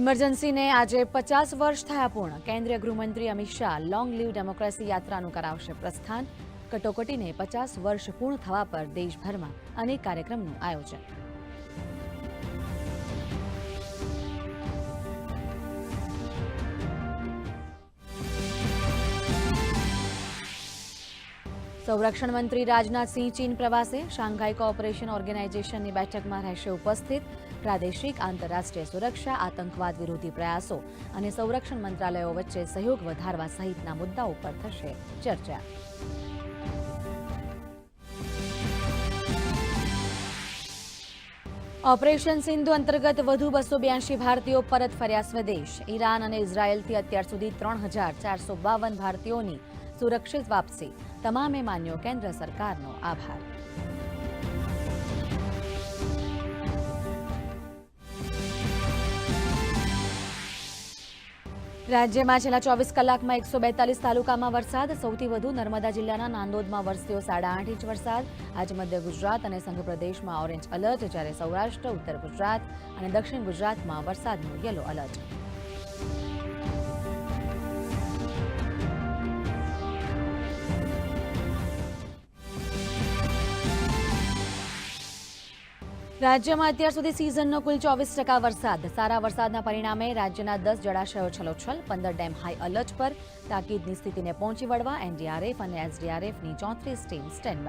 ઇમરજન્સીને આજે પચાસ વર્ષ થયા પૂર્ણ. કેન્દ્રીય ગૃહમંત્રી Amit Shah long live democracy યાત્રાનું કરાવશે પ્રસ્થાન. કટોકટીને પચાસ વર્ષ પૂર્ણ થવા પર દેશભરમાં અનેક કાર્યક્રમનું આયોજન. સંરક્ષણ મંત્રી રાજનાથસિંહ ચીન પ્રવાસે. શાંઘાઈ કોઓપરેશન ઓર્ગેનાઇઝેશનની બેઠકમાં રહેશે ઉપસ્થિત. પ્રાદેશિક આંતરરાષ્ટ્રીય સુરક્ષા, આતંકવાદ વિરોધી પ્રયાસો અને સંરક્ષણ મંત્રાલયો વચ્ચે સહયોગ વધારવા સહિતના મુદ્દાઓ પર થશે ચર્ચા. ઓપરેશન સિંધુ અંતર્ગત વધુ બસો બ્યાસી ભારતીયો પરત ફર્યા સ્વદેશ. ઈરાન અને ઇઝરાયેલથી અત્યાર સુધી ત્રણ હજાર ચારસો બાવન ભારતીયોની સુરક્ષિત વાપસી. તમામે માન્યો કેન્દ્ર સરકારનો આભાર. રાજ્યમાં છેલ્લા ચોવીસ કલાકમાં એકસો બેતાલીસ તાલુકામાં વરસાદ, સૌથી વધુ નર્મદા જિલ્લાના નાંદોદમાં વરસ્યો સાડા આઠ ઇંચ વરસાદ. આજ મધ્ય ગુજરાત અને સંઘ પ્રદેશમાં ઓરેન્જ એલર્ટ, જ્યારે સૌરાષ્ટ્ર, ઉત્તર ગુજરાત અને દક્ષિણ ગુજરાતમાં વરસાદનું યલો એલર્ટ. રાજ્યમાં અત્યાર સુધી સિઝનનો કુલ ચોવીસ ટકા વરસાદ. સારા વરસાદના પરિણામે રાજ્યના દસ જળાશયો છલોછલ, પંદર ડેમ હાઈ એલર્ટ પર, તાકીદની સ્થિતિને પહોંચી વળવા એનડીઆરએફ અને એસડીઆરએફની ચોત્રીસ ટીમ સ્ટેન્ડ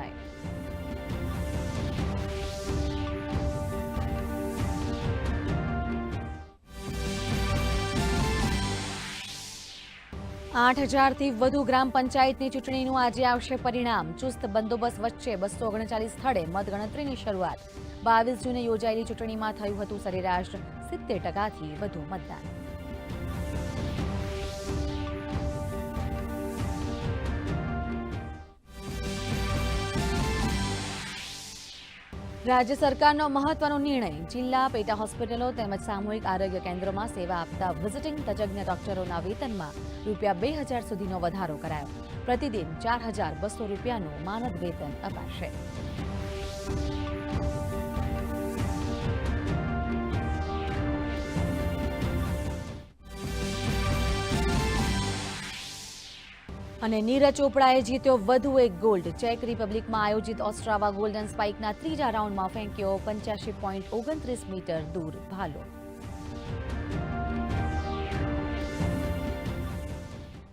આઠ હજારથી વધુ ગ્રામ પંચાયતની ચૂંટણીનું આજે આવશે પરિણામ. ચુસ્ત બંદોબસ્ત વચ્ચે બસો ઓગણચાલીસ સ્થળે મતગણતરીની શરૂઆત. બાવીસ જૂને યોજાયેલી ચૂંટણીમાં થયું હતું સરેરાશ સિત્તેર ટકાથી વધુ મતદાન. રાજ્ય સરકારનો મહત્વનો નિર્ણય. જિલ્લા પેટા હોસ્પિટલો તેમજ સામૂહિક આરોગ્ય કેન્દ્રોમાં સેવા આપતા વિઝિટિંગ તજજ્ઞ ડોક્ટરોના વેતનમાં રૂપિયા બે હજાર સુધીનો વધારો કરાયો. પ્રતિદિન ચાર હજાર બસો રૂપિયાનું માનદ વેતન અપાશે. અને નીરજ ચોપડાએ જીત્યો વધુ એક ગોલ્ડ. ચેક રિપબ્લિકમાં આયોજિત ઓસ્ટ્રાવા ગોલ્ડન સ્પાઇકના ત્રીજા રાઉન્ડમાં ફેંક્યો પંચ્યાસી પોઈન્ટ ઓગણત્રીસ મીટર દૂર ભાલો.